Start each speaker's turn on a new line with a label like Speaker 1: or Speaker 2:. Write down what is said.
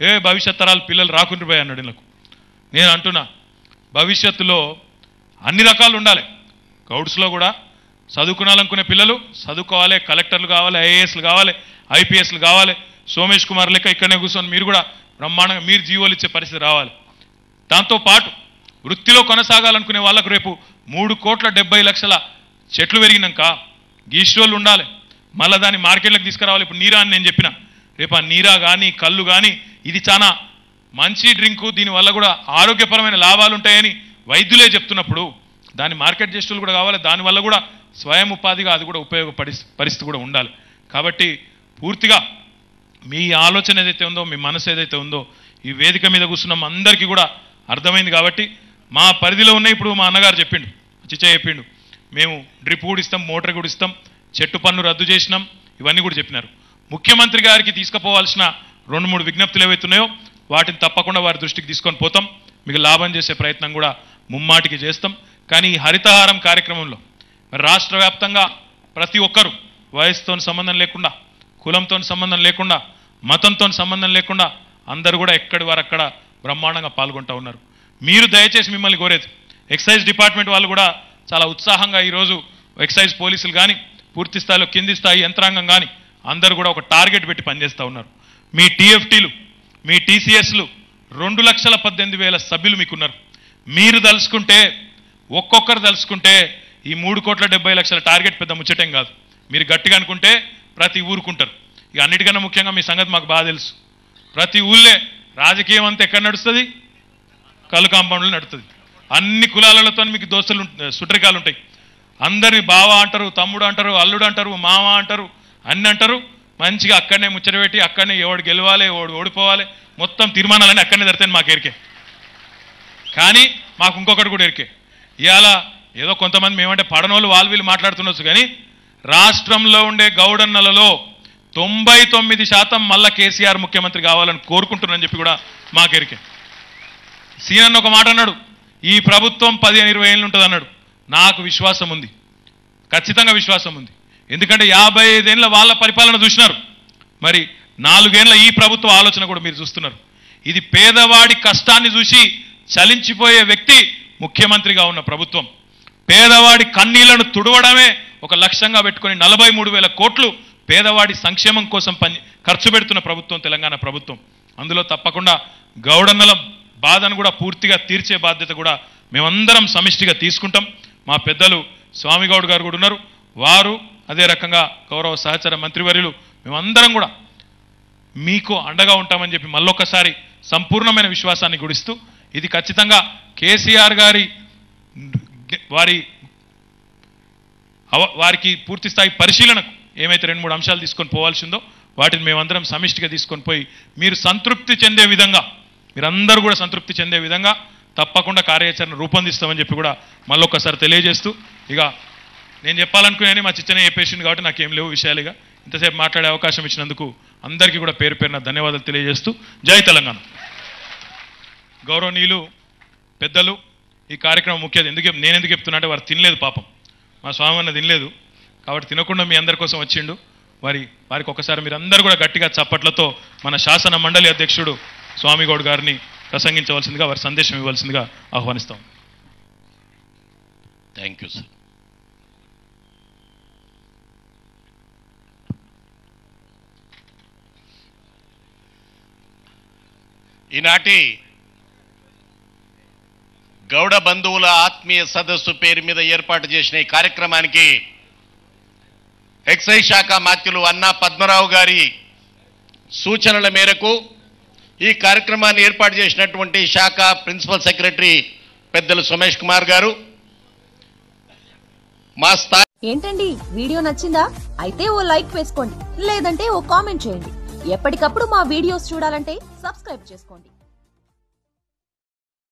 Speaker 1: ఏ భవిష్యత్ తరాలు పిల్లలు రాకుండా పోయి అన్నాడు నాకు నేను అంటున్నా భవిష్యత్తులో అన్ని రకాలు ఉండాలి. గౌడ్స్లో కూడా చదువుకునాలనుకునే పిల్లలు చదువుకోవాలి కలెక్టర్లు కావాలి ఐఏఎస్లు కావాలి ఐపీఎస్లు కావాలి సోమేష్ కుమార్ లెక్క ఇక్కడనే కూర్చొని మీరు కూడా బ్రహ్మాండంగా మీరు జీవోలు ఇచ్చే పరిస్థితి రావాలి. దాంతో పాటు వృత్తిలో కొనసాగాలనుకునే వాళ్ళకు రేపు మూడు కోట్ల డెబ్బై లక్షల చెట్లు పెరిగినాక గీస్టోళ్ళు ఉండాలి. మళ్ళీ దాన్ని మార్కెట్లోకి తీసుకురావాలి. ఇప్పుడు నీరా అని నేను చెప్పిన. రేపు ఆ నీరా కానీ కళ్ళు కానీ ఇది చాలా మంచి డ్రింకు. దీనివల్ల కూడా ఆరోగ్యపరమైన లాభాలు ఉంటాయని వైద్యులే చెప్తున్నప్పుడు దాన్ని మార్కెట్ చేసేటోళ్ళు కూడా కావాలి. దానివల్ల కూడా స్వయం ఉపాధిగా అది కూడా ఉపయోగపడి పరిస్థితి కూడా ఉండాలి. కాబట్టి పూర్తిగా మీ ఆలోచన ఏదైతే ఉందో మీ మనసు ఏదైతే ఉందో ఈ వేదిక మీద కూర్చున్నాం అందరికీ కూడా అర్థమైంది కాబట్టి మా పరిధిలో ఉన్న ఇప్పుడు మా అన్నగారు చెప్పిండు చిచ్చ చెప్పిండు మేము డ్రిప్ కూడా ఇస్తాం మోటార్ కూడా ఇస్తాం చెట్టు పన్ను రద్దు చేసినాం ఇవన్నీ కూడా చెప్పినారు. ముఖ్యమంత్రి గారికి తీసుకుపోవాల్సిన రెండు మూడు విజ్ఞప్తులు ఏవైతున్నాయో వాటిని తప్పకుండా వారి దృష్టికి తీసుకొని పోతాం. మీకు లాభం చేసే ప్రయత్నం కూడా ముమ్మాటికి చేస్తాం. కానీ ఈ హరితహారం కార్యక్రమంలో రాష్ట్ర వ్యాప్తంగా ప్రతి ఒక్కరూ వయసుతో సంబంధం లేకుండా కులంతో సంబంధం లేకుండా మతంతో సంబంధం లేకుండా అందరూ కూడా ఎక్కడి వారు అక్కడ బ్రహ్మాండంగా పాల్గొంటూ ఉన్నారు. మీరు దయచేసి మిమ్మల్ని కోరేది ఎక్సైజ్ డిపార్ట్మెంట్ వాళ్ళు కూడా చాలా ఉత్సాహంగా ఈరోజు ఎక్సైజ్ పోలీసులు కానీ పూర్తి స్థాయిలో కింది స్థాయి యంత్రాంగం కానీ అందరూ కూడా ఒక టార్గెట్ పెట్టి పనిచేస్తూ ఉన్నారు. మీ టీఎఫ్టీలు మీ టీసీఎస్లు రెండు లక్షల పద్దెనిమిది వేల సభ్యులు మీకున్నారు. మీరు తలుచుకుంటే ఒక్కొక్కరు తలుచుకుంటే ఈ మూడు కోట్ల డెబ్బై లక్షల టార్గెట్ పెద్ద ముచ్చటం కాదు. మీరు గట్టిగా అనుకుంటే ప్రతి ఊరుకుంటారు. ఇక అన్నిటికన్నా ముఖ్యంగా మీ సంగతి మాకు బాగా తెలుసు. ప్రతి ఊళ్ళే రాజకీయం అంతా ఎక్కడ నడుస్తుంది? కళ్ళు కాంపౌండ్లో నడుస్తుంది అన్ని కులాలతో మీకు దోస్తులు సుట్రికాలు ఉంటాయి. అందరిని బావ అంటారు తమ్ముడు అంటారు అల్లుడు అంటారు మామ అంటారు అన్ని అంటారు. మంచిగా అక్కడనే ముచ్చట పెట్టి అక్కడనే ఎవడు గెలవాలి ఎవడు ఓడిపోవాలి మొత్తం తీర్మానాలన్నీ అక్కడనే జరుగుతాయి మాకు ఎరికే. కానీ మాకు ఇంకొకటి కూడా ఎరికే. ఇవాళ ఏదో కొంతమంది మేమంటే పడనోళ్ళు వాళ్ళు వీళ్ళు మాట్లాడుతుండొచ్చు కానీ రాష్ట్రంలో ఉండే గౌడన్నలలో తొంభై తొమ్మిది శాతం మళ్ళా కేసీఆర్ ముఖ్యమంత్రి కావాలని కోరుకుంటున్నారని చెప్పి కూడా మాకెరికే సీనన్న ఒక మాట అన్నాడు ఈ ప్రభుత్వం పదిహేను ఇరవై ఏళ్ళు ఉంటుంది అన్నాడు. నాకు విశ్వాసం ఉంది. ఖచ్చితంగా విశ్వాసం ఉంది. ఎందుకంటే యాభై ఐదేళ్ళ వాళ్ళ పరిపాలన చూసినారు. మరి నాలుగేళ్ళ ఈ ప్రభుత్వ ఆలోచన కూడా మీరు చూస్తున్నారు. ఇది పేదవాడి కష్టాన్ని చూసి చలించిపోయే వ్యక్తి ముఖ్యమంత్రిగా ఉన్న ప్రభుత్వం. పేదవాడి కన్నీళ్ళను తుడవడమే ఒక లక్ష్యంగా పెట్టుకొని నలభై మూడు వేల కోట్లు పేదవాడి సంక్షేమం కోసం పని ఖర్చు పెడుతున్న ప్రభుత్వం తెలంగాణ ప్రభుత్వం. అందులో తప్పకుండా గౌడన్నలం బాధను కూడా పూర్తిగా తీర్చే బాధ్యత కూడా మేమందరం సమిష్టిగా తీసుకుంటాం. మా పెద్దలు స్వామిగౌడ్ గారు కూడా ఉన్నారు. వారు అదే రకంగా గౌరవ సహచర మంత్రివర్యులు. మేమందరం కూడా మీకు అండగా ఉంటామని చెప్పి మళ్ళొక్కసారి సంపూర్ణమైన విశ్వాసాన్ని గుడిస్తూ ఇది ఖచ్చితంగా కేసీఆర్ గారి వారి అవ- వారికి పూర్తి స్థాయి పరిశీలనకు ఏమైతే రెండు మూడు అంశాలు తీసుకొని పోవాల్సిందో వాటిని మేమందరం సమిష్టిగా తీసుకొని పోయి మీరు సంతృప్తి చెందే విధంగా మీరందరూ కూడా సంతృప్తి చెందే విధంగా తప్పకుండా కార్యాచరణ రూపొందిస్తామని చెప్పి కూడా మళ్ళొక్కసారి తెలియజేస్తూ ఇక నేను చెప్పాలనుకునే మా చిచ్చనే చెప్పేసింది కాబట్టి నాకేం లేవు విషయాలుగా. ఇంతసేపు మాట్లాడే అవకాశం ఇచ్చినందుకు అందరికీ కూడా పేరు పేరున ధన్యవాదాలు తెలియజేస్తూ జై తెలంగాణ. గౌరవనీయులు పెద్దలు ఈ కార్యక్రమం ముఖ్యత ఎందుకు నేను ఎందుకు చెప్తున్నా అంటే వారు తినలేదు పాపం. మా స్వామి అన్న తినలేదు. కాబట్టి తినకుండా మీ అందరి కోసం వచ్చిండు. వారి వారికి ఒకసారి మీరందరూ కూడా గట్టిగా చప్పట్లతో మన శాసన మండలి అధ్యక్షుడు స్వామిగౌడ్ గారిని ప్రసంగించవలసిందిగా వారి సందేశం ఇవ్వాల్సిందిగా ఆహ్వానిస్తాం.
Speaker 2: థ్యాంక్ యూ సార్ ఈనాటి గౌడ బంధువుల ఆత్మీయ సదస్సు పేరు మీద ఏర్పాటు చేసిన ఈ కార్యక్రమానికి ఎక్సైజ్ శాఖ మాత్యులు అన్నా పద్మరావు గారి సూచనల మేరకు ఈ కార్యక్రమాన్ని ఏర్పాటు చేసినటువంటి శాఖ ప్రిన్సిపల్ సెక్రటరీ పెద్దలు సుమేష్ కుమార్ గారు. మా స్థాయి
Speaker 3: ఏంటండి? వీడియో నచ్చిందా? అయితే ఓ లైక్ వేసుకోండి. లేదంటే ఓ కామెంట్ చేయండి. ఎప్పటికప్పుడు మా వీడియోస్ చూడాలంటే సబ్స్క్రైబ్ చేసుకోండి.